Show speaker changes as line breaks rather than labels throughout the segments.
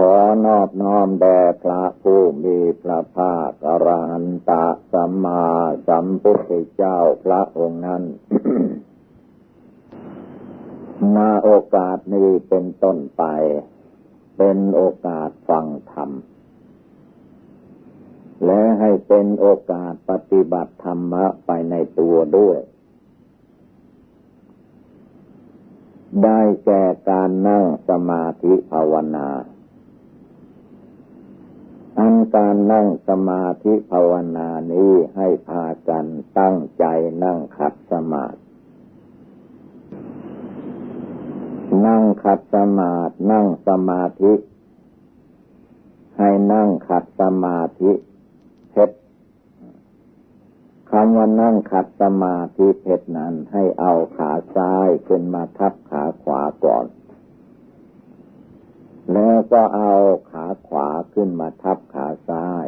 ขอนอบน้อมแด่พระผู้มีพระภาคอรหันตสัมมาสัมพุทธเจ้าพระองค์นั้นมาโอกาสนี้เป็นต้นไป เป็นโอกาสฟังธรรม และให้เป็นโอกาสปฏิบัติธรรมะไปในตัวด้วย ได้แก่การนั่งสมาธิภาวนา อันการนั่งสมาธิภาวนานี้ให้พากันตั้งใจนั่งขัดสมาธินั่งขัดสมาธินั่งสมาธิ ให้นั่งขัดสมาธิเพชรคำว่านั่งขัดสมาธิเพชรนั้นให้เอาขาซ้ายขึ้นมาทับขาขวาก่อน แล้วก็เอาขาขวาขึ้นมาทับขาซ้าย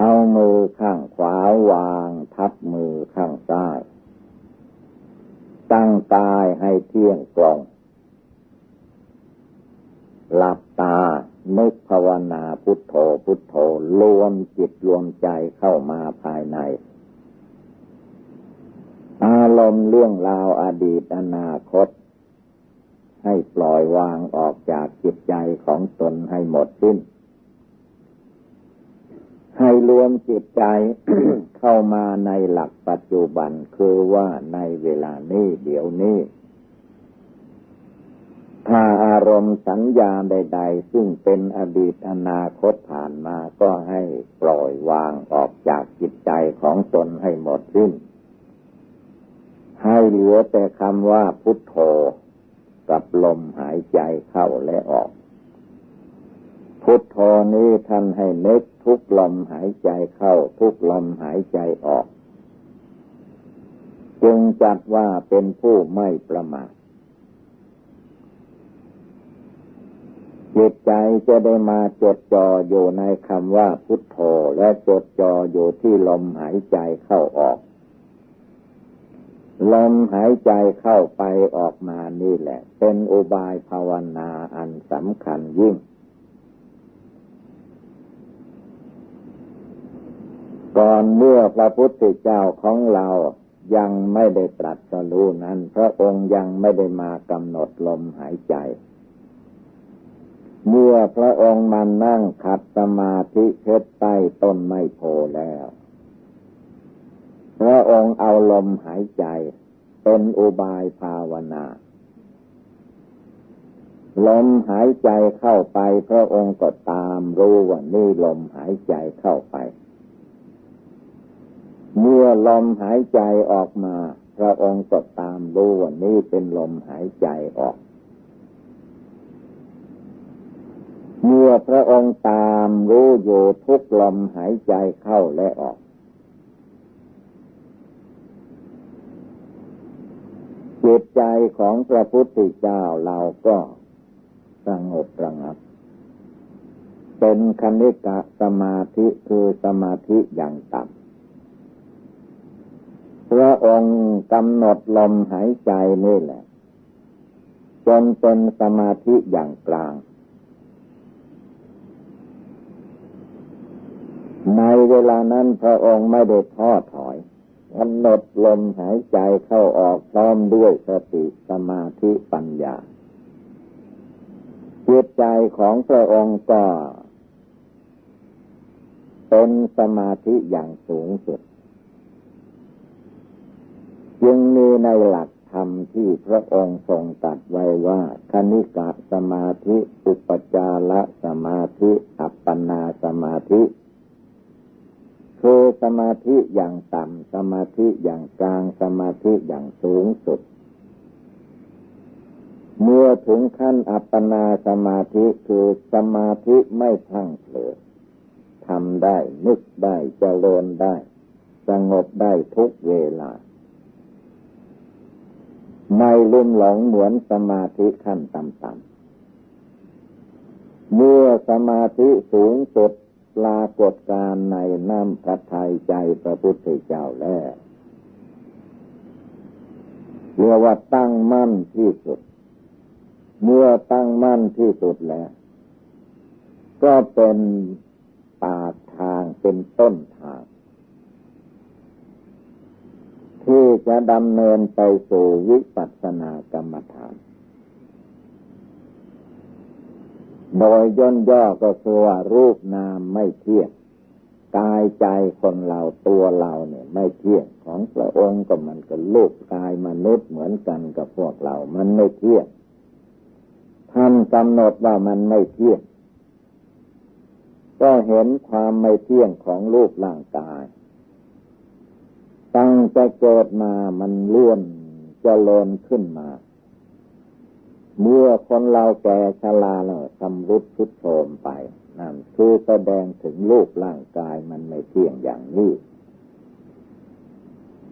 เอามือข้างขวาวางทับมือข้างซ้าย ตั้งกายให้เที่ยงตรง หลับตานึกภาวนาพุทโธพุทโธรวมจิตรวมใจเข้ามาภายใน อารมณ์เรื่องราวอดีตอนาคต ให้ปล่อยวางออกจากจิตใจของตนให้หมดสิ้น ให้รวมจิตใจเข้ามาในหลักปัจจุบันคือว่าในเวลานี้เดี๋ยวนี้ ถ้าอารมณ์สัญญาใด ๆ ซึ่งเป็นอดีตอนาคตผ่านมาก็ให้ปล่อยวางออกจากจิตใจของตนให้หมดสิ้น ให้เหลือแต่คำว่าพุทโธ กับลมหายใจเข้าและออก พุทโธนี้ท่านให้นึกทุกลมหายใจเข้า ทุกลมหายใจออก จึงจัดว่าเป็นผู้ไม่ประมาทจิตใจจะได้มาจดจ่ออยู่ในคำว่าพุทโธและจดจ่ออยู่ที่ลมหายใจเข้าออก ลมหายใจเข้าไปออกมานี่แหละ เป็นอุบายภาวนาอันสำคัญยิ่ง ก่อนเมื่อพระพุทธเจ้าของเรายังไม่ได้ตรัสรู้นั้น พระองค์ยังไม่ได้มากำหนดลมหายใจ เมื่อพระองค์มานั่งขัดสมาธิเพชรใต้ต้นไม้โพแล้ว พระองค์เอาลมหายใจ เป็นอุบายภาวนา ลมหายใจเข้าไป พระองค์ก็ตามรู้ว่านี่ลมหายใจเข้าไป เมื่อลมหายใจออกมา พระองค์ก็ตามรู้ว่านี่เป็นลมหายใจออกเมื่อพระองค์ตามรู้อยู่ทุกลมหายใจเข้าและออก จิตใจของพระพุทธเจ้าเราก็สงบระงับ เป็นคณิกะสมาธิคือสมาธิอย่างต่ำพระองค์กำหนดลมหายใจนี่แหละ จนเป็นสมาธิอย่างกลาง ในเวลานั้นพระองค์ไม่ได้ท้อถอย กำหนดลมหายใจเข้าออกพร้อมด้วยสติสมาธิปัญญาจิตใจของพระองค์ก็เป็นสมาธิอย่างสูงสุด จึงมีในหลักธรรมที่พระองค์ทรงตัดไว้ว่าคณิกะสมาธิ อุปจารสมาธิ อัปปนาสมาธิ คือสมาธิอย่างต่ำ สมาธิอย่างกลาง สมาธิอย่างสูงสุด เมื่อถึงขั้นอัปปนาสมาธิคือสมาธิไม่พังเผลอทำได้ นึกได้เจริญได้ สงบได้ทุกเวลา ไม่ลุ่มหลงเหมือนสมาธิขั้นต่ำๆเมื่อสมาธิสูงสุด ปรากฏการในน้ำพระทัยใจพระพุทธเจ้าแล้วเรียกว่าตั้งมั่นที่สุด เมื่อตั้งมั่นที่สุดแล้ว ก็เป็นปากทางเป็นต้นทาง ที่จะดำเนินไปสู่วิปัสสนากรรมฐาน โดยย่นย่อก็คือว่ารูปนามไม่เที่ยงกายใจคนเราตัวเราเนี่ย ไม่เที่ยงของพระองค์ก็มันก็ลูกกายมนุษย์เหมือนกันกับพวกเรา มันไม่เที่ยงท่านกำหนดว่ามันไม่เที่ยงก็เห็นความไม่เที่ยงของรูปร่างกาย ตั้งแต่เกิดมามันลื่อนจริญขึ้นมา เมื่อคนเราแก่ชราแล้วทำรุดทุดโทมไปนั่นคือแสดงถึงรูปร่างกายมันไม่เที่ยงอย่างนี้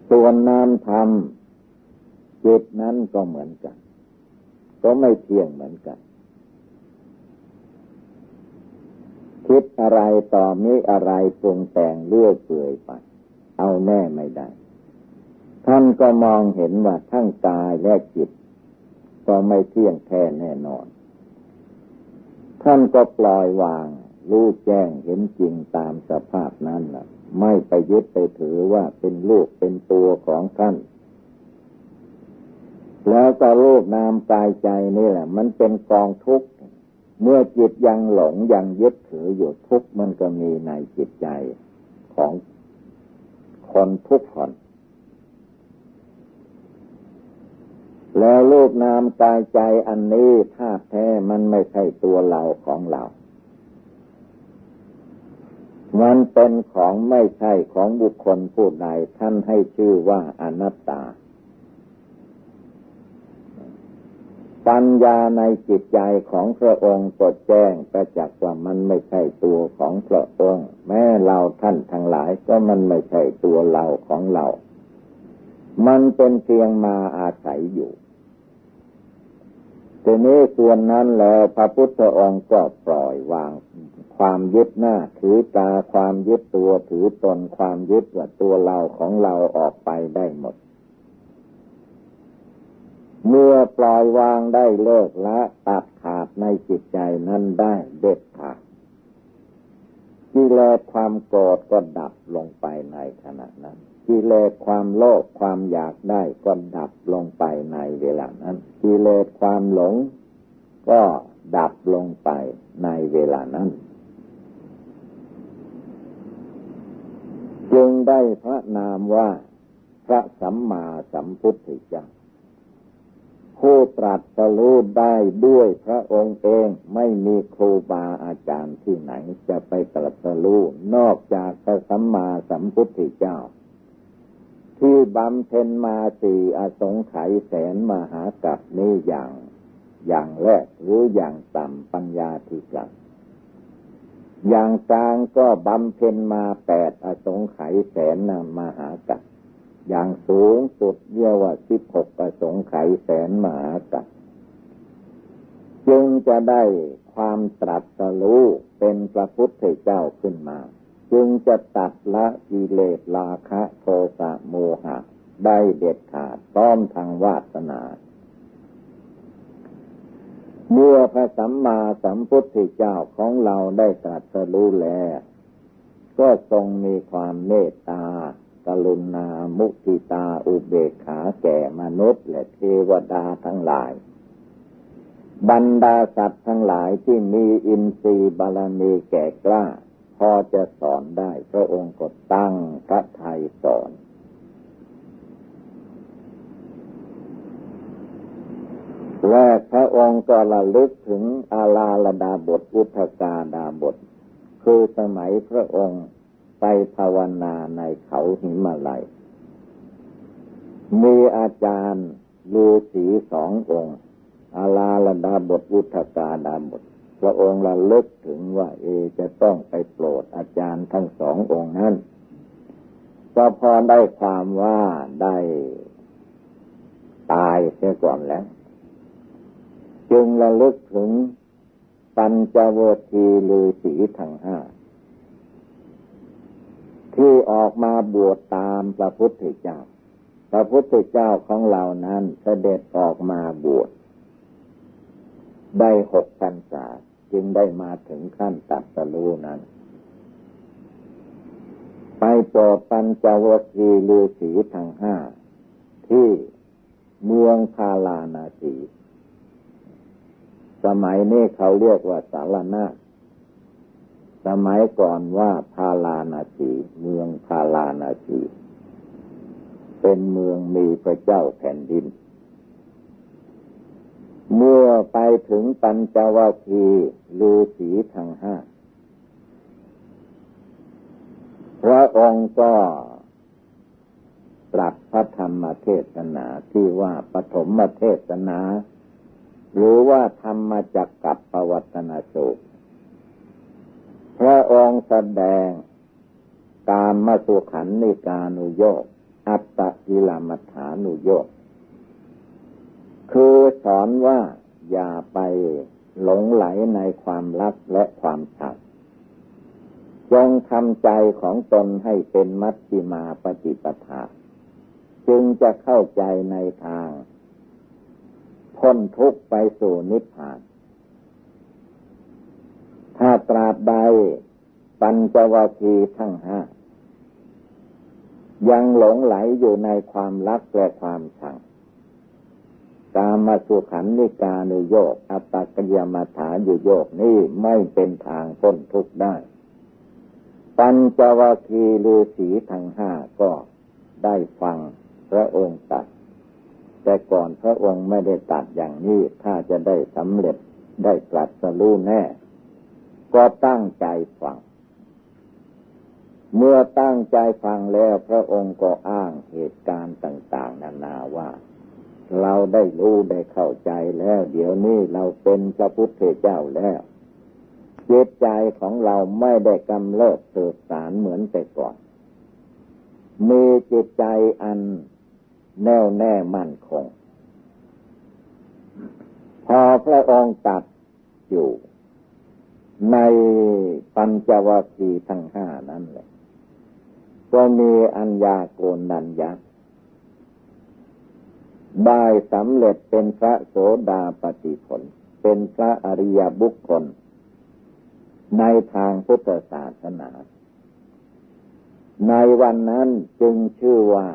ส่วนนามธรรมจิตนั้นก็เหมือนกัน ก็ไม่เที่ยงเหมือนกัน คิดอะไรต่อมีอะไรปรุงแต่งเลื่อยเปื่อยไป เอาแน่ไม่ได้ ท่านก็มองเห็นว่าทั้งกายและจิต ก็ไม่เที่ยงแท้แน่นอน ท่านก็ปล่อยวาง รู้แจ้งเห็นจริงตามสภาพนั้นนะไม่ไปยึดไปถือว่าเป็นลูกเป็นตัวของท่าน แล้วก็รูปนามกายใจนี่แหละ มันเป็นกองทุกข์ เมื่อจิตยังหลงยังยึดถืออยู่ทุกข์มันก็มีในจิตใจของคนทุกคน แล้วรูปนามกายใจอันนี้ธาตุแท้มันไม่ใช่ตัวเราของเรา มันเป็นของไม่ใช่ของบุคคลผู้ใดท่านให้ชื่อว่าอนัตตา ปัญญาในจิตใจของพระองค์ปดแจ้งประจักษ์ว่ามันไม่ใช่ตัวของพระองค์ แม้เราท่านทั้งหลายก็มันไม่ใช่ตัวเราของเรามันเป็นเพียงมาอาศัยอยู่ ทีนี้ส่วนนั้นแล้วพระพุทธองค์ก็ปล่อยวาง ความยึดหน้าถือตาความยึดตัวถือตนความยึดว่าตัวเราของเราออกไปได้หมด เมื่อปล่อยวางได้เลิกละตัดขาดในจิตใจนั้นได้เด็ดขาดกิเลสความโกรธก็ดับลงไปในขณะนั้น กิเลสความโลภความอยากได้ก็ดับลงไปในเวลานั้น กิเลสความหลง ก็ดับลงไปในเวลานั้น จึงได้พระนามว่าพระสัมมาสัมพุทธเจ้าผู้ตรัสรู้ได้ด้วยพระองค์เองไม่มีครูบาอาจารย์ที่ไหนจะไปตรัสรู้นอกจากพระสัมมาสัมพุทธเจ้า ที่บำเพ็ญมาสี่อสงไขยแสนมหากับนี้อย่างอย่างแรกหรืออย่างต่ำปัญญาที่กลับอย่างกลางก็บำเพ็ญมาแปดอสงไขยแสนนามหากับอย่างสูงสุดเรียกว่าสิบหกอสงไขยแสนมหากับจึงจะได้ความตรัสรู้เป็นพระพุทธเจ้าขึ้นมา จึงจะตัดละกิเลสราคะโทสะโมหะ ได้เด็ดขาดต้อมทางวาสนา เมื่อพระสัมมาสัมพุทธเจ้าของเราได้ตรัสรู้แล้ว ก็ทรงมีความเมตตากรุณามุทิตาอุเบกขาแก่มนุษย์และเทวดาทั้งหลายบรรดาสัตว์ทั้งหลายที่มีอินทรีย์บารมีแก่กล้า พอจะสอนได้ พระองค์ก็ตั้งพระไทยสอนแรกพระองค์ก็ระลึกถึงอาลาลดาบทอุทกาดาบท คือสมัยพระองค์ไปภาวนาในเขาหิมาลัย มีอาจารย์ฤาษีสององค์อาลาลดาบทวุฒกาดาบท พระองค์ระลึกถึงว่า เอจะต้องไปโปรดอาจารย์ทั้งสององค์นั้นก็พอได้ความว่าได้ตายเสียก่อนแล้ว จึงระลึกถึงปัญจโวทีลือสีทั้งห้า ที่ออกมาบวชตามพระพุทธเจ้า พระพุทธเจ้าของเรานั้นเสด็จออกมาบวชได้หกพรรษา จึงได้มาถึงขั้นตัดสรู้นั้น ไปโปรดปัญจวัคคีฤาษีทั้งห้า ที่เมืองพาลานาสี สมัยนี้เขาเรียกว่าสารนาสมัยก่อนว่าพาลานาสีเมืองพาลานาสีเป็นเมืองมีพระเจ้าแผ่นดิน เมื่อไปถึงปัญจวัคคีฤาษีทั้งห้าพระองค์ก็ตรัสพระธรรมเทศนาที่ว่าปฐมเทศนา หรือว่าธรรมจักกับปวัตนาสูตรพระองค์แสดงการมาสุขันในการุโยก อัตตกิลมัฐานุโยก คือสอนว่าอย่าไปหลงไหลในความรักและความชังจงทำใจของตนให้เป็นมัชฌิมาปฏิปทา จึงจะเข้าใจในทางพ้นทุกข์ไปสู่นิพพาน ถ้าตราบใดปัญจวัคคีย์ทั้งห้า ยังหลงไหลอยู่ในความรักและความชัง กามาสุขันนิกานุโยกอัตตกยมาฐานอยู่โยกนี่ไม่เป็นทางพ้นทุกข์ได้ ปัญจวัคคีฤาษีทั้งห้าก็ได้ฟังพระองค์ตัด แต่ก่อนพระองค์ไม่ได้ตัดอย่างนี้ ถ้าจะได้สำเร็จได้ตรัสรู้แน่ ก็ตั้งใจฟัง เมื่อตั้งใจฟังแล้วพระองค์ก็อ้างเหตุการณ์ต่าง ๆ นานาว่า เราได้รู้ได้เข้าใจแล้ว เดี๋ยวนี้เราเป็นพระพุทธเจ้าแล้วจิตใจของเราไม่ได้กำเริบเสืบสารเหมือนแต่ก่อน มีจิตใจอันแน่วแน่มั่นคง พอพระองค์ตัดอยู่ ในปัญจวัคคีย์ทั้งห้านั้นเลยก็มีอัญญาโกนัญญา ได้สำเร็จเป็นพระโสดาปฏิผล เป็นพระอริยบุคคล ในทางพุทธศาสนา ในวันนั้นจึงชื่อว่า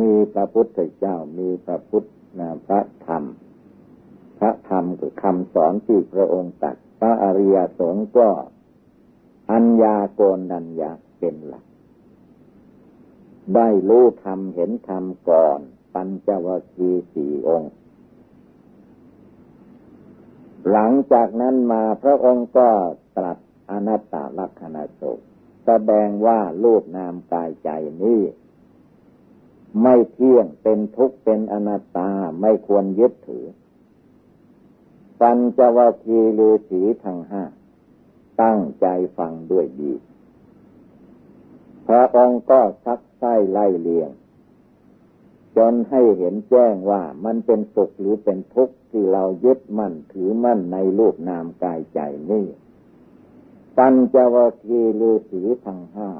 มีพระพุทธเจ้ามีพระพุทธนาพระธรรม พระธรรมคือคำสอนที่พระองค์ตัดพระอริยสงฆ์ก็อัญญาโกนัญญาเป็นหลัก ได้รู้ธรรมเห็นธรรมก่อน ปัญจวัคคีย์สี่องค์ หลังจากนั้นมาพระองค์ก็ตรัสอนัตตลักษณะสุแสดงว่ารูปนามกายใจนี้ไม่เที่ยงเป็นทุกข์เป็นอนัตตาไม่ควรยึดถือ ปัญจวัคคีย์ฤาษีทั้งห้าตั้งใจฟังด้วยดีพระองค์ก็ซักไส้ไล่เลียง จนให้เห็นแจ้งว่ามันเป็นสุขหรือเป็นทุกข์ที่เรายึดมั่นถือมั่นในรูปนามกายใจนี่ปัญจวัคคีฤาษีทั้งห้า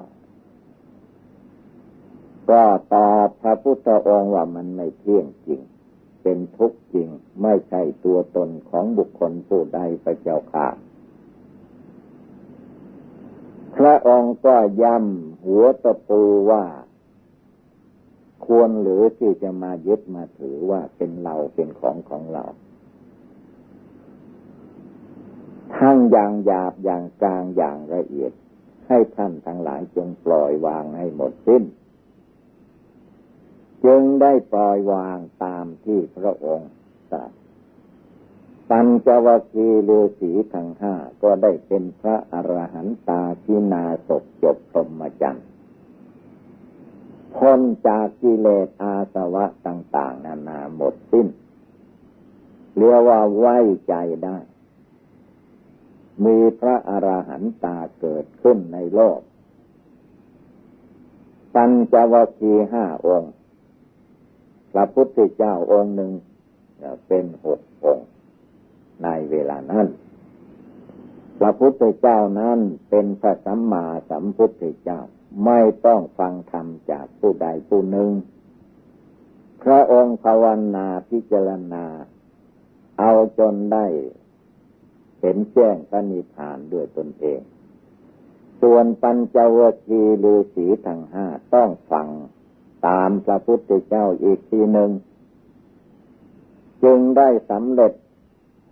ก็ตอบพระพุทธองค์ว่ามันไม่เที่ยงจริง เป็นทุกข์จริงไม่ใช่ตัวตนของบุคคลผู้ใดพระเจ้าค่ะพระองค์ก็ย้ำหัวตะปูว่า ควรหรือที่จะมายึดมาถือว่าเป็นเราเป็นของของเรา ทั้งอย่างหยาบอย่างกลางอย่างละเอียด ให้ท่านทั้งหลายจงปล่อยวางให้หมดสิ้น จึงได้ปล่อยวางตามที่พระองค์ตรัสปัญจวัคคีย์ฤาษีทั้งห้าก็ได้เป็นพระอรหันตาชินาศจบพรหมจรรย์ พ้นจากกิเลสอาสวะต่าง ๆ นานาหมดสิ้นเรียกว่าไว้ใจได้ มีพระอระหันตาเกิดขึ้นในโลก ปัญจวัคคีห้าองค์ พระพุทธเจ้าองค์หนึ่งเป็นหกองค์ ในเวลานั้น พระพุทธเจ้านั้นเป็นพระสัมมาสัมพุทธเจ้า ไม่ต้องฟังธรรมจากผู้ใดผู้หนึ่ง พระองค์ภาวนาพิจารณา เอาจนได้เห็นแจ้งพระนิพพานด้วยตนเอง ส่วนปัญจวัคคีย์ฤาษีทั้งห้าต้องฟังตามพระพุทธเจ้าอีกทีหนึ่ง จึงได้สำเร็จ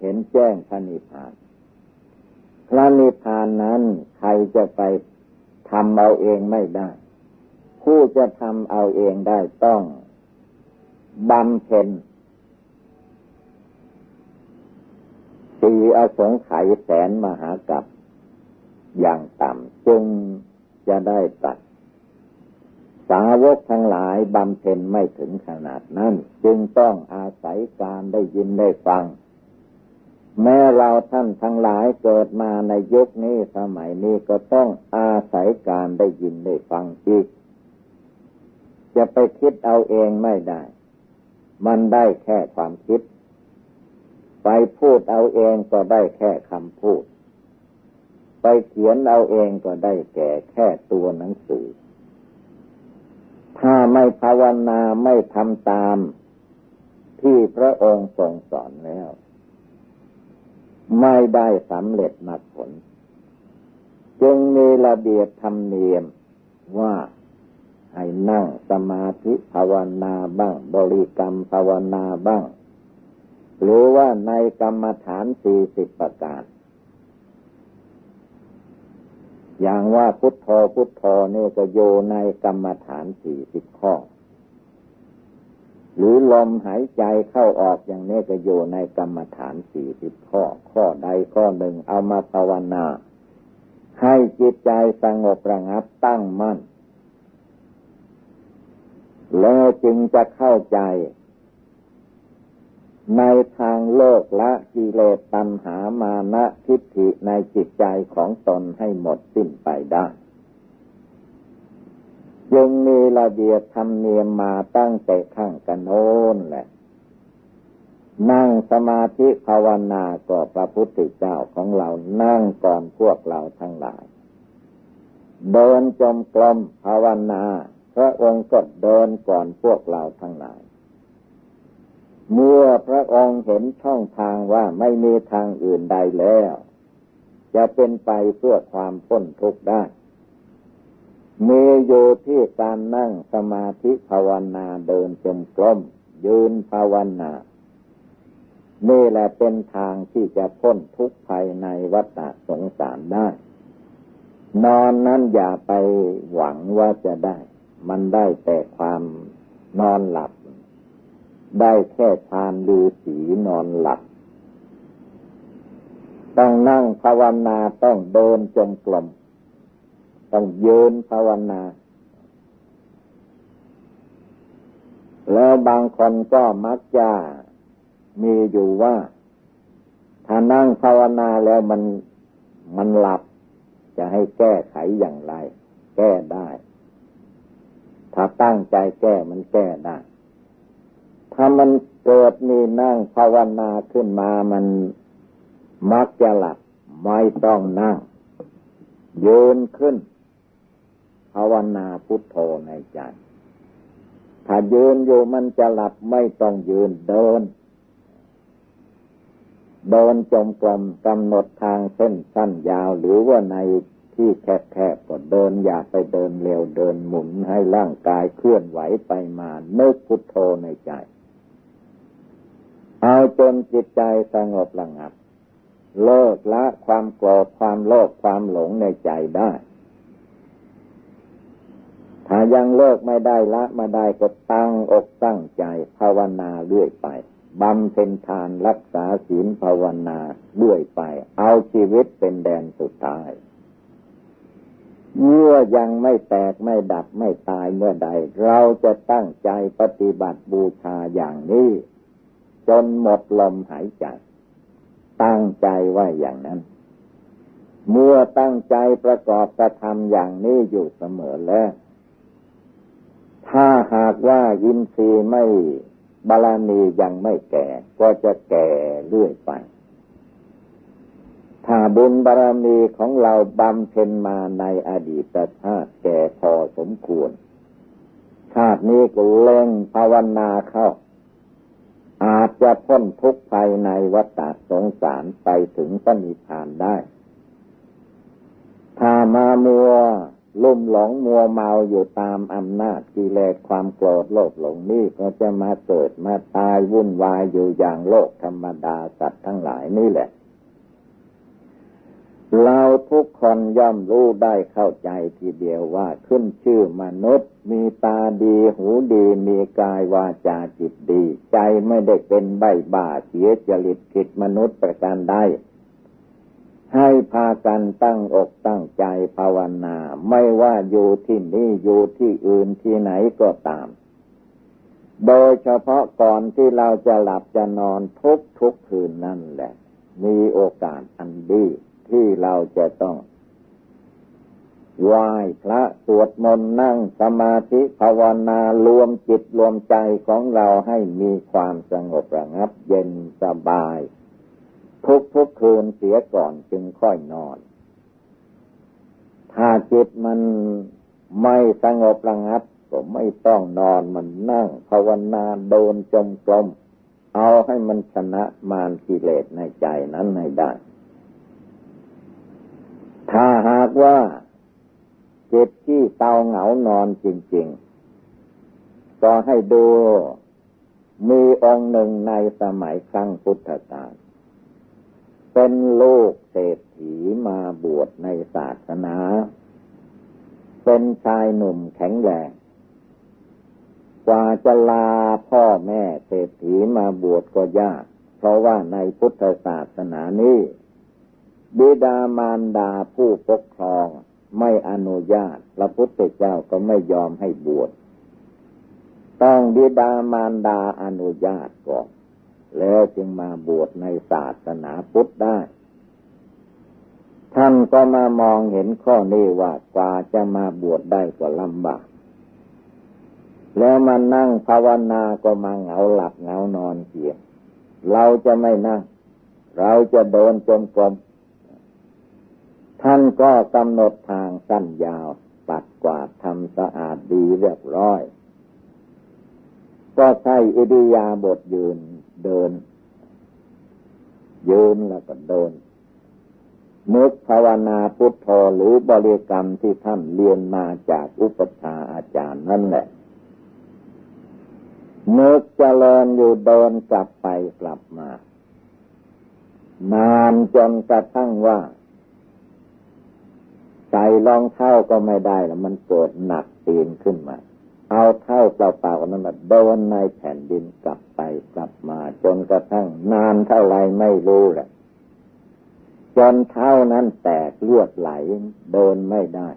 เห็นแจ้งพระนิพพาน พระนิพพานนั้นใครจะไป ทำเอาเองไม่ได้ ผู้จะทำเอาเองได้ต้องบำเพ็ญสีอสงไขยแสนมหากับอย่างต่ำจึงจะได้ตัด สาวกทั้งหลายบำเพ็ญไม่ถึงขนาดนั้น จึงต้องอาศัยการได้ยินได้ฟัง แม้เราท่านทั้งหลายเกิดมาในยุคนี้สมัยนี้ก็ต้องอาศัยการได้ยินได้ฟังอีก จะไปคิดเอาเองไม่ได้ มันได้แค่ความคิด ไปพูดเอาเองก็ได้แค่คำพูด ไปเขียนเอาเองก็ได้แก่แค่ตัวหนังสือ ถ้าไม่ภาวนาไม่ทำตามที่พระองค์ทรงสอนแล้ว ไม่ได้สำเร็จมรรคผล จึงมีระเบียบธรรมเนียมว่าให้นั่งสมาธิภาวนาบ้าง บริกรรมภาวนาบ้าง หรือว่าในกรรมฐานสี่สิบประการ อย่างว่าพุทโธพุทโธนี่ก็โยในกรรมฐานสี่สิบข้อ หรือลมหายใจเข้าออกอย่างนี้ก็โยในกรรมฐานสี่สิบข้อ ข้อใดข้อหนึ่งเอามาภาวนา ให้จิตใจสงบระงับตั้งมั่น แล้วจึงจะเข้าใจ ในทางโลกละกิเลสตัณหามานะทิฏฐิในจิตใจของตนให้หมดสิ้นไปได้ ยังมีระเบียบธรรมเนียมมาตั้งแต่ข้างกันโน้นแหละ นั่งสมาธิภาวนาก็พระพุทธเจ้าของเรานั่งก่อนพวกเราทั้งหลาย เดินจมกลมภาวนาพระองค์ก็เดินก่อนพวกเราทั้งหลาย เมื่อพระองค์เห็นช่องทางว่าไม่มีทางอื่นใดแล้ว จะเป็นไปเพื่อความพ้นทุกข์ได้ มีอยู่ที่การนั่งสมาธิภาวนาเดินจมกลมยืนภาวนานี่แหละเป็นทางที่จะพ้นทุกข์ภายในวัฏสงสารได้ นอนนั้นอย่าไปหวังว่าจะได้ มันได้แต่ความนอนหลับ ได้แค่ทานดูสีนอนหลับ ต้องนั่งภาวนาต้องเดินจงกรม ต้องยืนภาวนา แล้วบางคนก็มักจะมีอยู่ว่า ถ้านั่งภาวนาแล้วมันมันหลับ จะให้แก้ไขอย่างไร แก้ได้ ถ้าตั้งใจแก้มันแก้ได้ ถ้ามันเกิดมีนั่งภาวนาขึ้นมามันมักจะหลับ ไม่ต้องนั่งยืนขึ้น ภาวนาพุทโธในใจ ถ้ายืนอยู่มันจะหลับไม่ต้องยืนเดิน เดินจมกลมกำหนดทางเส้นสั้นยาวหรือว่าในที่แคบๆก็เดินอย่าไปเดินเร็วเดินหมุนให้ร่างกายเคลื่อนไหวไปมาเนึกพุทโธในใจ เอาจนจิตใจสงบระงับ เลิกละความโกรธความโลภความหลงในใจได้ ถ้ายังเลิกไม่ได้ละมาได้ก็ตั้งอกตั้งใจ ภาวนาเรื่อยไปบำเพ็ญทานรักษาศีลภาวนาเรื่อยไป เอาชีวิตเป็นแดนสุดท้ายเมื่อยังไม่แตกไม่ดับไม่ตายเมื่อใด เราจะตั้งใจปฏิบัติบูชาอย่างนี้ จนหมดลมหายใจ ตั้งใจว่าอย่างนั้น เมื่อตั้งใจประกอบกระทำอย่างนี้อยู่เสมอแล้ว ถ้าหากว่ายินทรีย์ไม่บาลามียังไม่แก่ ก็จะแก่เรื่อยไป ถ้าบุญบารมีของเราบำเพ็ญมาในอดีตชาติแก่พอสมควร ชาตินี้ก็เล่งภาวนาเข้า อาจจะพ้นทุกข์ภายในวัฏสงสารไปถึงปณิพานได้ ถ้ามามัว ลุ่มหลงมัวเมาอยู่ตามอำนาจกิเลสความโกรธโลภหลงนี่ก็จะมาเกิดมาตายวุ่นวายอยู่อย่างโลกธรรมดาสัตว์ทั้งหลายนี่แหละ เราทุกคนย่อมรู้ได้เข้าใจทีเดียวว่าขึ้นชื่อมนุษย์ มีตาดีหูดีมีกายวาจาจิตดี ใจไม่ได้เป็นใบบ้าเสียจริตผิดมนุษย์ประการใด ให้พากันตั้งอกตั้งใจภาวนา ไม่ว่าอยู่ที่นี่อยู่ที่อื่นที่ไหนก็ตาม โดยเฉพาะก่อนที่เราจะหลับจะนอนทุกทุกคืนนั่นแหละ มีโอกาสอันดีที่เราจะต้องไหว้พระสวดมนต์นั่งสมาธิภาวนารวมจิตรวมใจของเราให้มีความสงบระงับเย็นสบาย ทุกทุกคืนเสียก่อนจึงค่อยนอน ถ้าจิตมันไม่สงบระงับก็ไม่ต้องนอนมันนั่งภาวนาโดนจมกลม เอาให้มันชนะมารกิเลสในใจนั้นให้ได้ ถ้าหากว่าเจิตที่เตาเหงานอนจริง ๆ ก็ให้ดูมีองค์หนึ่งในสมัยครั้งพุทธกาล เป็นลูกเศรษฐีมาบวชในศาสนา เป็นชายหนุ่มแข็งแรงกว่าจะลาพ่อแม่เศรษฐีมาบวชก็ยาก เพราะว่าในพุทธศาสนานี้บิดามารดาผู้ปกครองไม่อนุญาต พระพุทธเจ้าก็ไม่ยอมให้บวช ต้องบิดามารดาอนุญาตก่อน แล้วจึงมาบวชในศาสนาพุทธได้ ท่านก็มามองเห็นข้อนี้ว่ากว่าจะมาบวชได้ก็ลำบาก แล้วมานั่งภาวนาก็มาเหงาหลับเหงานอนเสียเราจะไม่นั่ง เราจะโดนจมกลมท่านก็กำหนดทางสั้นยาว ปัดกวาดทำสะอาดดีเรียบร้อย ก็ใช้อิริยาบถยืน เดิน ยืนแล้วก็เดิน นึกภาวนาพุทโธหรือบริกรรมที่ท่านเรียนมาจากอุปชาอาจารย์นั่นแหละ นึกจเจริญอยู่เดินกลับไปกลับมา นานจนกระทั่งว่าใส่รองเท้าก็ไม่ได้แล้วมันเกิดหนักตีนขึ้นมา เอาเท่าเปล่าๆนั้นโดนในแผ่นดินกลับไปกลับมา จนกระทั่งนานเท่าไรไม่รู้แหละจนเท่านั้นแตกเลือดไหลเดินไม่ได้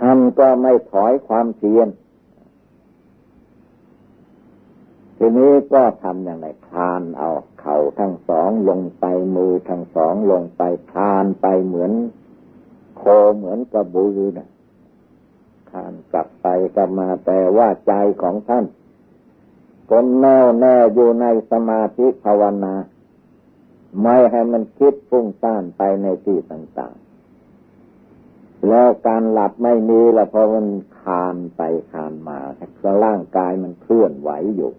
ทำก็ไม่ถอยความเพียรทีนี้ก็ทำอย่างไรคลานเอาเข่าทั้งสองลงไปมือทั้งสองลงไปคลานไปเหมือน โคเหมือนกระบือนะ คานกลับไปกลับมาแต่ว่าใจของท่านคนแน่วแน่อยู่ในสมาธิภาวนา ไม่ให้มันคิดฟุ้งซ่านไปในที่ต่างๆ แล้วการหลับไม่มีละเพราะมันคานไปคานมาแต่ร่างกายมันเคลื่อนไหวอยู่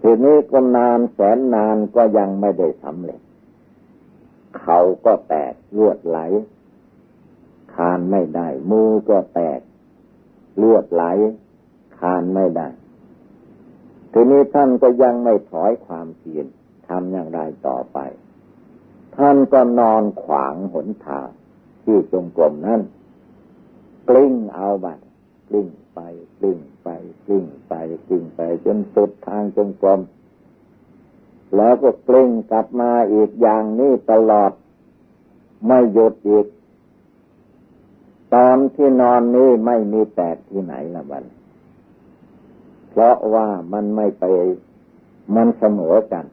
ทีนี้ก็นานแสนนานก็ยังไม่ได้สำเร็จ เขาก็แตกลวดไหล คานไม่ได้ มือก็แตก เลือดไหล คานไม่ได้ ทีนี้ท่านก็ยังไม่ถอยความเพียรทำอย่างไรต่อไป ท่านก็นอนขวางหนทางที่จงกรมนั้นกลิ้งเอาบัดกลิ้งไปกลิ้งไปกลิ้งไปกลิ้งไปจนสุดทางจงกรมแล้วก็กลิ้งกลับมาอีกอย่างนี้ตลอด ไม่หยุดอีก ตอนที่นอนนี้ไม่มีแตกที่ไหนละบันเพราะว่ามันไม่ไปมันเสมอกัน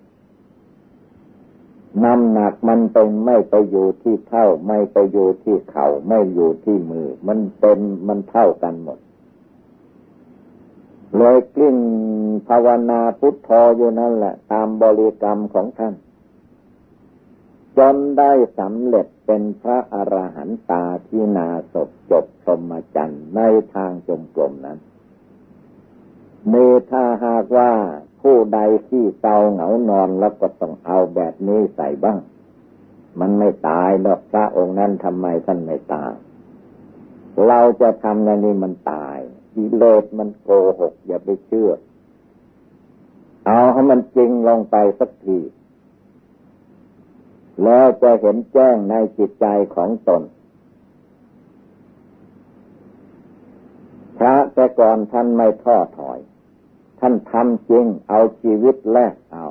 น้ำหนักมันเป็นไม่ไปอยู่ที่เท่า ไม่ไปอยู่ที่เขา่าไม่อยู่ที่มือ มันเป็นมันเท่ากันหมด เลยกลิ้งภาวนาพุทโธอยู่นั่นแหละ ตามบริกรรมของท่าน จนได้สำเร็จเป็นพระอรหันตาที่นาศจบสมจันในทางจมกลมนั้นเมถ้าหากว่าผู้ใดที่เตาเหงานอนแล้วก็ต้องเอาแบบนี้ใส่บ้าง มันไม่ตายดอกพระองค์นั้นทำไมท่านไม่ตาย เราจะทำอย่างนี้มันตายกิเลสมันโกหกอย่าไปเชื่อ เอาให้มันจริงลงไปสักที แล้วจะเห็นแจ้งในจิตใจของตน พระแต่ก่อนท่านไม่ท้อถอย ท่านทำจริงเอาชีวิตแลกเอา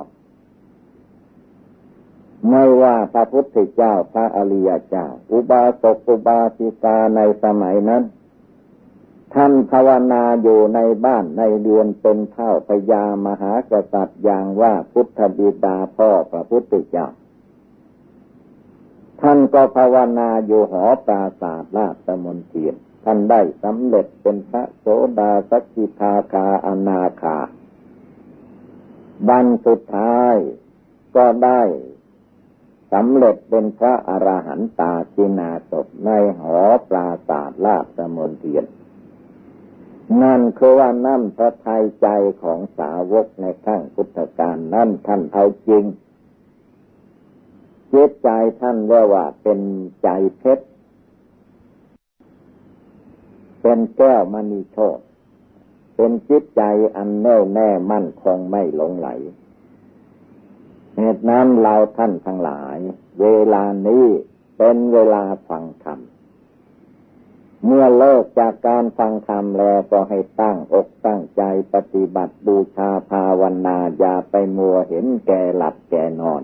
ไม่ว่าพระพุทธเจ้าพระอริยเจ้า อุบาสกอุบาสิกาในสมัยนั้น ท่านภาวนาอยู่ในบ้านในเรือนเป็นเท่าพญามหากษัตริย์อย่างว่าพุทธบิดาพ่อพระพุทธเจ้า ท่านก็ภาวนาอยู่หอปราศาสตร์ราชมนเทียน ท่านได้สำเร็จเป็นพระโสดาสกิทาคาอนาคา บันสุดท้ายก็ได้สำเร็จเป็นพระอระหันตาจินาศในหอปราศาสลาบสมนเทียน นั่นคือว่านั่นพระทัยใจของสาวกในขั้งพุทธการนั่นท่านเอาจริง จิตใจท่านเรียกว่าเป็นใจเพชร เป็นแก้วมณีโชตเป็นจิตใจอันแน่วแน่มั่นคงไม่หลงไหล เหตุนั้นเราท่านทั้งหลาย เวลานี้เป็นเวลาฟังธรรม เมื่อเลิกจากการฟังธรรมแล้วก็ให้ตั้งอกตั้งใจปฏิบัติบูชาภาวนาอย่าไปมัวเห็นแก่หลับแก่นอน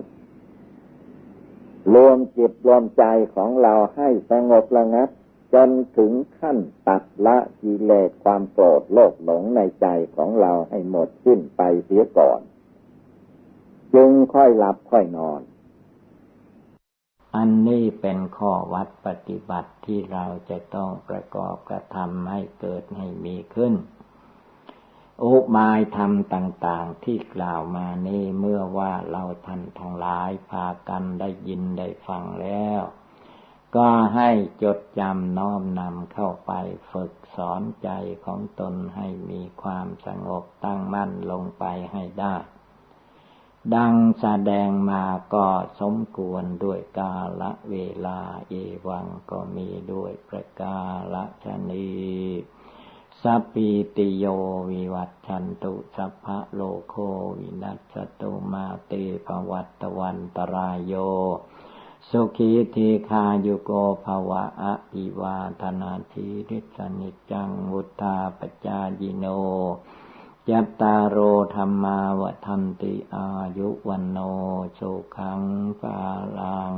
รวมจิตรวมใจของเราให้สงบระงับ จนถึงขั้นตัดละกิเลสความโกรธโลภหลงในใจของเราให้หมดสิ้นไปเสียก่อน จึงค่อยหลับค่อยนอน
อันนี้เป็นข้อวัดปฏิบัติที่เราจะต้องประกอบกระทำให้เกิดให้มีขึ้น อุบายธรรมต่าง ๆ ที่กล่าวมานี้เมื่อว่าเราท่านทั้งหลายพากันได้ยินได้ฟังแล้ว ก็ให้จดจำน้อมนำเข้าไปฝึกสอนใจของตนให้มีความสงบตั้งมั่นลงไปให้ได้ ดังแสดงมาก็สมควรด้วยกาละเวลาเอวังก็มีด้วยประกาละชนี สัพพิติโยวิวัตชันตุสัพพะโลโควินัสตุมาเตภวัตวันตรายโย สุขีทีคาโยโกภวะอภิวาธนาทีริสนิจังวุธาปจายิโนยัตตาโรธรรมาวทันติอายุวันโนโชคังปาลัง